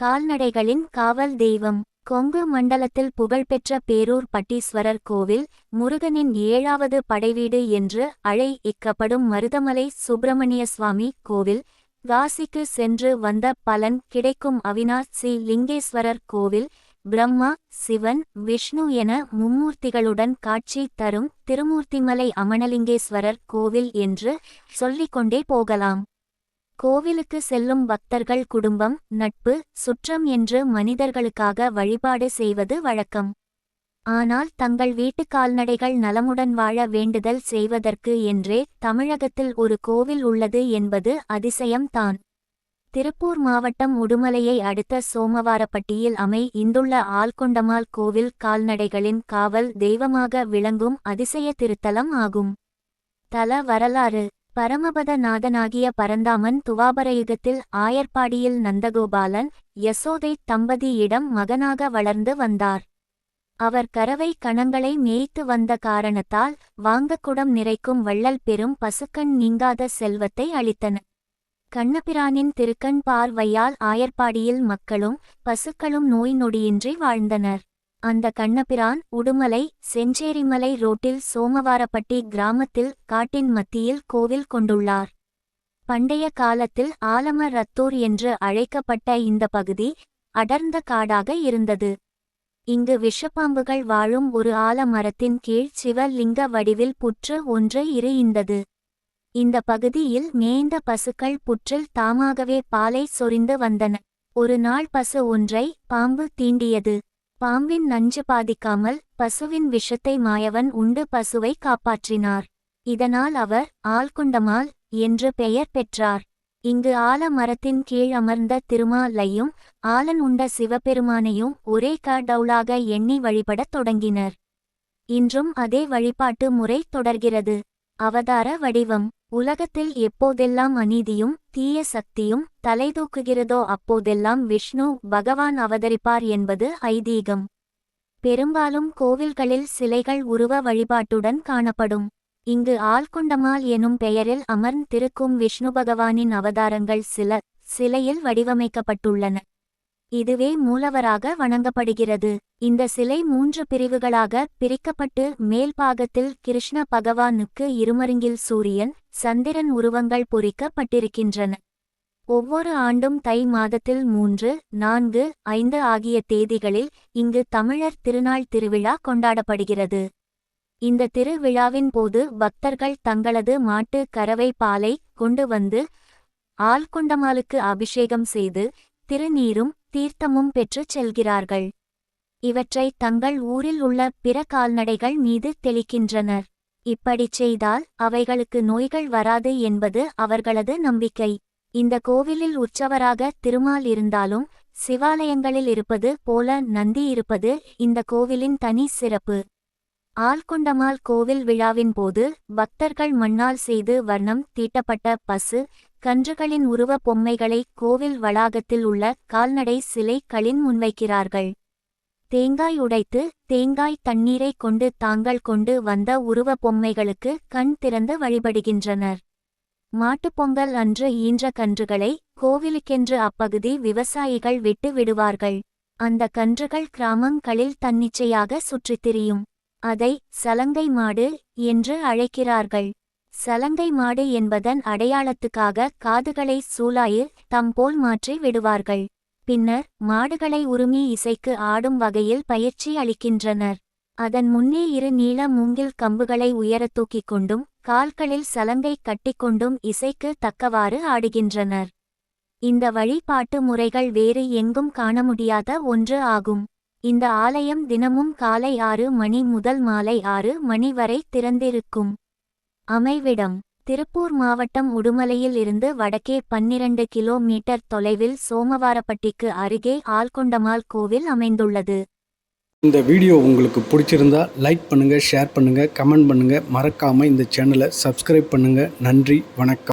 கால்நடைகளின் காவல் தெய்வம். கொங்கு மண்டலத்தில் புகழ்பெற்ற பேரூர் பட்டீஸ்வரர் கோவில் முருகனின் ஏழாவது படைவீடு என்று அழை இக்கப்படும் மருதமலை சுப்பிரமணிய சுவாமி கோவில் காசிக்கு சென்று வந்த பலன் கிடைக்கும் அவினாஷ் ஸ்ரீ லிங்கேஸ்வரர் கோவில் பிரம்மா சிவன் விஷ்ணு என மும்மூர்த்திகளுடன் காட்சி தரும் திருமூர்த்திமலை அமனலிங்கேஸ்வரர் கோவில் என்று சொல்லிக்கொண்டே போகலாம். கோவிலுக்கு செல்லும் பக்தர்கள் குடும்பம் நட்பு சுற்றம் என்று மனிதர்களுக்காக வழிபாடு செய்வது வழக்கம். ஆனால் தங்கள் வீட்டு கால்நடைகள் நலமுடன் வாழ வேண்டுதல் செய்வதற்கு என்றே தமிழகத்தில் ஒரு கோவில் உள்ளது என்பது அதிசயம்தான் திருப்பூர் மாவட்டம் உடுமலையை அடுத்த சோமவாரப்பட்டியில் அமை இந்துள்ள ஆல்கொண்டமால் கோவில் கால்நடைகளின் காவல் தெய்வமாக விளங்கும் அதிசய திருத்தலம் ஆகும். தல வரலாறு பரமபத நாதனாகிய பரந்தாமன் துவாபரயுகத்தில் ஆயர்பாடியில் நந்தகோபாலன் யசோதை தம்பதியிடம் மகனாக வளர்ந்து வந்தார். அவர் கறவை கணங்களை மேய்த்து வந்த காரணத்தால் வாங்கக்குடம் நிறைக்கும் வள்ளல் பெரும் பசுக்கண் நீங்காத செல்வத்தை அளித்தன. கண்ணபிரானின் திருக்கண் பார்வையால் ஆயர்பாடியில் மக்களும் பசுக்களும் நோய் நொடியின்றி வாழ்ந்தனர். அந்த கண்ணபிரான் உடுமலை செஞ்சேரிமலை ரோட்டில் சோமவாரப்பட்டி கிராமத்தில் காட்டின் மத்தியில் கோவில் கொண்டுள்ளார். பண்டைய காலத்தில் ஆலம ரத்தூர் என்று அழைக்கப்பட்ட இந்த பகுதி அடர்ந்த காடாக இருந்தது. இங்கு விஷப்பாம்புகள் வாழும் ஒரு ஆலமரத்தின் கீழ் சிவலிங்க வடிவில் புற்று ஒன்று இருந்தது. இந்த பகுதியில் மேய்ந்த பசுக்கள் புற்றில் தாமாகவே பாலை சொரிந்து வந்தன. ஒரு நாள் பசு ஒன்றை பாம்பு தீண்டியது. பாம்பின் நஞ்சு பாதிக்காமல் பசுவின் விஷத்தை மாயவன் உண்டு பசுவை காப்பாற்றினார். இதனால் அவர் ஆள்குண்டமால் என்று பெயர் பெற்றார். இங்கு ஆல மரத்தின் கீழ் அமர்ந்த திருமாலையும் ஆலன் உண்ட சிவபெருமானையும் ஒரே கடவுளாக எண்ணி வழிபடத் தொடங்கினர். இன்றும் அதே வழிபாட்டு முறை தொடர்கிறது. அவதார வடிவம். உலகத்தில் எப்போதெல்லாம் அநீதியும் தீய சக்தியும் தலைதூக்குகிறதோ அப்போதெல்லாம் விஷ்ணு பகவான் அவதரிப்பார் என்பது ஐதீகம். பெரும்பாலும் கோவில்களில் சிலைகள் உருவ வழிபாட்டுடன் காணப்படும். இங்கு ஆள்கொண்டமால் எனும் பெயரில் அமர்ந்திருக்கும் விஷ்ணு பகவானின் அவதாரங்கள் சில சிலையில் வடிவமைக்கப்பட்டுள்ளன. இதுவே மூலவராக வணங்கப்படுகிறது. இந்த சிலை மூன்று பிரிவுகளாக பிரிக்கப்பட்டு மேல்பாகத்தில் கிருஷ்ண பகவானுக்கு இருமருங்கில் சூரியன் சந்திரன் உருவங்கள் பொறிக்கப்பட்டிருக்கின்றன. ஒவ்வொரு ஆண்டும் தை மாதத்தில் மூன்று நான்கு ஐந்து ஆகிய தேதிகளில் இங்கு தமிழர் திருநாள் திருவிழா கொண்டாடப்படுகிறது. இந்த திருவிழாவின் போது பக்தர்கள் தங்களது மாட்டு கறவை பாலை கொண்டு வந்து ஆள்கொண்டமாலுக்கு அபிஷேகம் செய்து திருநீரும் தீர்த்தமும் பெற்றுச் செல்கிறார்கள். இவற்றை தங்கள் ஊரில் உள்ள பிற கால்நடைகள் மீது தெளிக்கின்றனர். இப்படிச் செய்தால் அவைகளுக்கு நோய்கள் வராது என்பது அவர்களது நம்பிக்கை. இந்த கோவிலில் உற்சவராக திருமால் இருந்தாலும் சிவாலயங்களில் இருப்பது போல நந்தி இருப்பது இந்த கோவிலின் தனி சிறப்பு. ஆள்கொண்டமால் கோவில் விழாவின் போது பக்தர்கள் மண்ணால் செய்து வர்ணம் தீட்டப்பட்ட பசு கன்றுகளின் உருவ பொம்மைகளை கோவில் வளாகத்தில் உள்ள கால்நடை சிலை களின் முன்வைக்கிறார்கள். தேங்காய் உடைத்து தேங்காய் தண்ணீரை கொண்டு தாங்கள் கொண்டு வந்த உருவ பொம்மைகளுக்கு கண் திறந்து வழிபடுகின்றனர். மாட்டுப்பொங்கல் அன்று ஈன்ற கன்றுகளை கோவிலுக்கென்று அப்பகுதி விவசாயிகள் விட்டு விடுவார்கள். அந்த கன்றுகள் கிராமங்களில் தன்னிச்சையாக சுற்றித் திரியும். அதை சலங்கை மாடு என்று அழைக்கிறார்கள். சலங்கை மாடு என்பதன் அடையாளத்துக்காக காதுகளை சூலாயில் தம்போல் மாற்றி விடுவார்கள். பின்னர் மாடுகளை உருமி இசைக்கு ஆடும் வகையில் பயிற்சி அளிக்கின்றனர். அதன் முன்னே இரு நீள மூங்கில் கம்புகளை உயரத் தூக்கிக் கொண்டும் கால்களில் சலங்கை கட்டிக்கொண்டும் இசைக்கு தக்கவாறு ஆடுகின்றனர். இந்த வழிபாட்டு முறைகள் வேறு எங்கும் காண முடியாத ஒன்று ஆகும். இந்த ஆலயம் தினமும் காலை ஆறு மணி முதல் மாலை ஆறு மணி வரை திறந்திருக்கும். அமைவிடம் திருப்பூர் மாவட்டம் உடுமலையில் இருந்து வடக்கே பன்னிரண்டு கிலோமீட்டர் தொலைவில் சோமவாரப்பட்டிக்கு அருகே ஆல்கொண்டமால் கோவில் அமைந்துள்ளது. இந்த வீடியோ உங்களுக்கு பிடிச்சிருந்தா லைக் பண்ணுங்கள் ஷேர் பண்ணுங்கள் கமெண்ட் பண்ணுங்கள் மறக்காமல் இந்த சேனலை சப்ஸ்கிரைப் பண்ணுங்கள் நன்றி வணக்கம்.